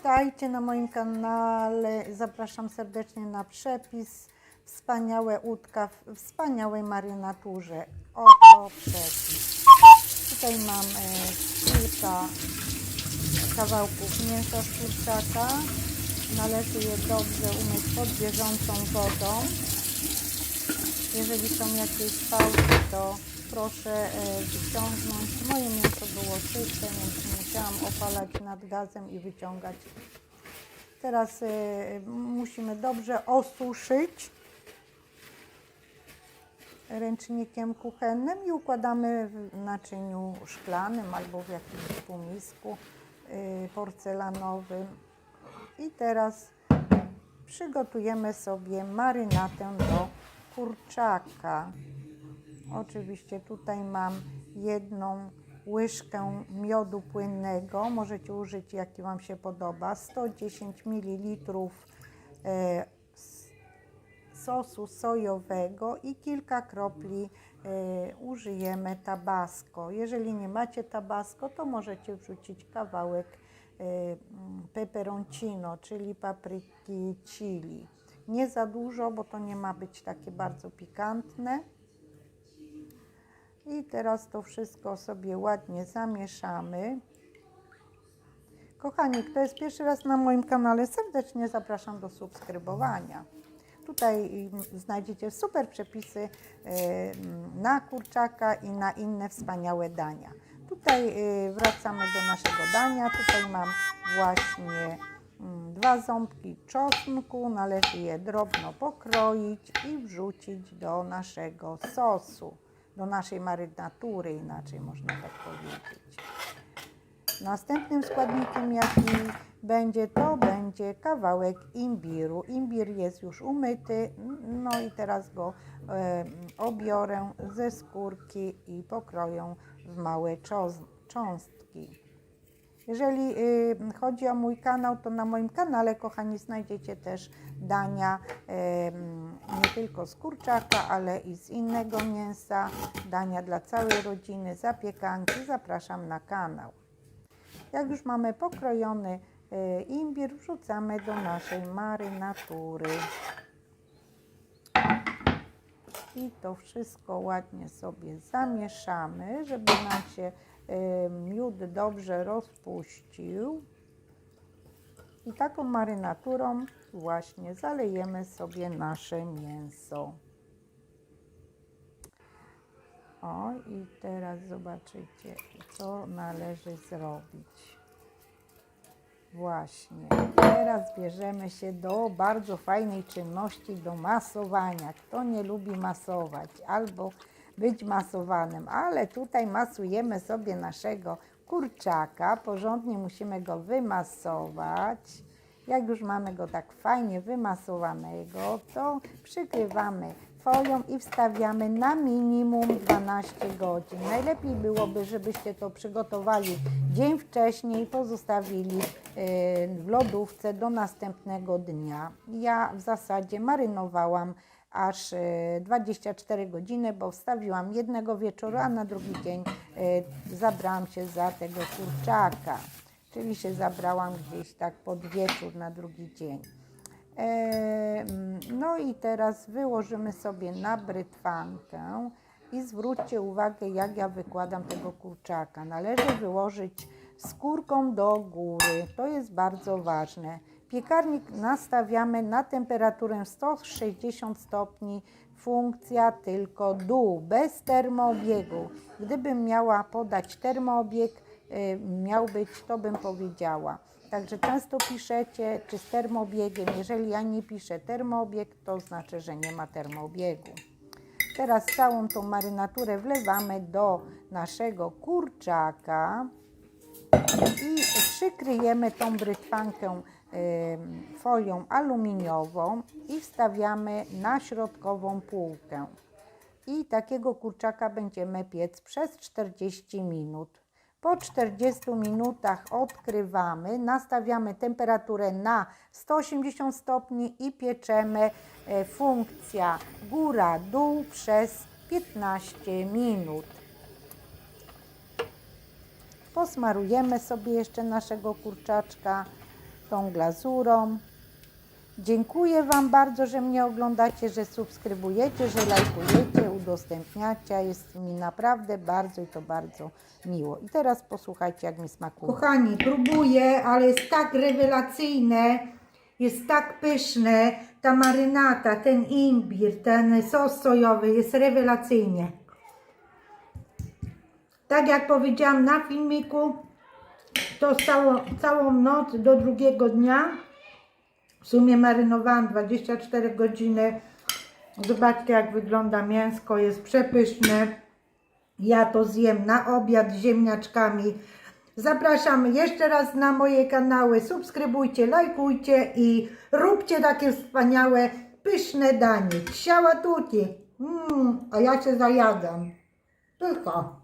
Witajcie na moim kanale. Zapraszam serdecznie na przepis. Wspaniałe łódka w wspaniałej marynaturze. Oto przepis. Tutaj mam e, kilka kawałków mięsa z kurczaka. Należy je dobrze umyć pod bieżącą wodą. Jeżeli są jakieś fałki, to proszę e, wyciągnąć. Moje mięso było czyste, więc musiałam opalać nad gazem i wyciągać. Teraz e, musimy dobrze osuszyć ręcznikiem kuchennym i układamy w naczyniu szklanym albo w jakimś półmisku y, porcelanowym. I teraz przygotujemy sobie marynatę do kurczaka. Oczywiście tutaj mam jedną łyżkę miodu płynnego. Możecie użyć jaki Wam się podoba. 110 ml e, sosu sojowego i kilka kropli e, użyjemy tabasco. Jeżeli nie macie tabasco, to możecie wrzucić kawałek e, mm, peperoncino, czyli papryki chili. Nie za dużo, bo to nie ma być takie bardzo pikantne. I teraz to wszystko sobie ładnie zamieszamy. Kochani, kto jest pierwszy raz na moim kanale, serdecznie zapraszam do subskrybowania. Tutaj mm, znajdziecie super przepisy e, na kurczaka i na inne wspaniałe dania. Tutaj e, wracamy do naszego dania. Tutaj mam właśnie mm, dwa ząbki czosnku. Należy je drobno pokroić i wrzucić do naszego sosu, do naszej marynatury, inaczej można tak powiedzieć. Następnym składnikiem, jaki będzie, to będzie kawałek imbiru. Imbir jest już umyty, no i teraz go e, obiorę ze skórki i pokroję w małe cząstki. Jeżeli y, chodzi o mój kanał, to na moim kanale, kochani, znajdziecie też dania nie tylko z kurczaka, ale i z innego mięsa, dania dla całej rodziny, zapiekanki. Zapraszam na kanał. Jak już mamy pokrojony e, imbir, wrzucamy do naszej marynatury. I to wszystko ładnie sobie zamieszamy, żeby nam się miód dobrze rozpuścił. I taką marynaturą właśnie zalejemy sobie nasze mięso. O, i teraz zobaczycie, co należy zrobić. Właśnie. Teraz bierzemy się do bardzo fajnej czynności, do masowania. Kto nie lubi masować albo być masowanym, ale tutaj masujemy sobie naszego kurczaka. Porządnie musimy go wymasować. Jak już mamy go tak fajnie wymasowanego, to przykrywamy folią i wstawiamy na minimum 12 godzin. Najlepiej byłoby, żebyście to przygotowali dzień wcześniej, pozostawili yy, w lodówce do następnego dnia. Ja w zasadzie marynowałam aż yy, 24 godziny, bo wstawiłam jednego wieczoru, a na drugi dzień yy, zabrałam się za tego kurczaka. Czyli się zabrałam gdzieś tak pod wieczór na drugi dzień. E, No i teraz wyłożymy sobie na brytwankę i zwróćcie uwagę, jak ja wykładam tego kurczaka. Należy wyłożyć skórką do góry. To jest bardzo ważne. Piekarnik nastawiamy na temperaturę 160 stopni. Funkcja tylko dół, bez termoobiegu. Gdybym miała podać termoobieg, y, miał być, to bym powiedziała. Także często piszecie, czy z termoobiegiem. Jeżeli ja nie piszę termoobieg, to znaczy, że nie ma termoobiegu. Teraz całą tą marynaturę wlewamy do naszego kurczaka i przykryjemy tą brytwankę folią aluminiową i wstawiamy na środkową półkę. I takiego kurczaka będziemy piec przez 40 minut. Po 40 minutach odkrywamy, nastawiamy temperaturę na 180 stopni i pieczemy e, funkcja góra-dół przez 15 minut. Posmarujemy sobie jeszcze naszego kurczaczka tą glazurą. Dziękuję Wam bardzo, że mnie oglądacie, że subskrybujecie, że lajkujecie, udostępniacie. Jest mi naprawdę bardzo i to bardzo miło. I teraz posłuchajcie, jak mi smakuje. Kochani, próbuję, ale jest tak rewelacyjne, jest tak pyszne. Ta marynata, ten imbir, ten sos sojowy jest rewelacyjnie. Tak jak powiedziałam na filmiku, to całą, całą noc do drugiego dnia. W sumie marynowałam 24 godziny. Zobaczcie jak wygląda mięsko, jest przepyszne. Ja to zjem na obiad z ziemniaczkami. Zapraszam jeszcze raz na moje kanały. Subskrybujcie, lajkujcie i róbcie takie wspaniałe, pyszne danie. Ciała tuti. Mm, a ja się zajadam. Tylko.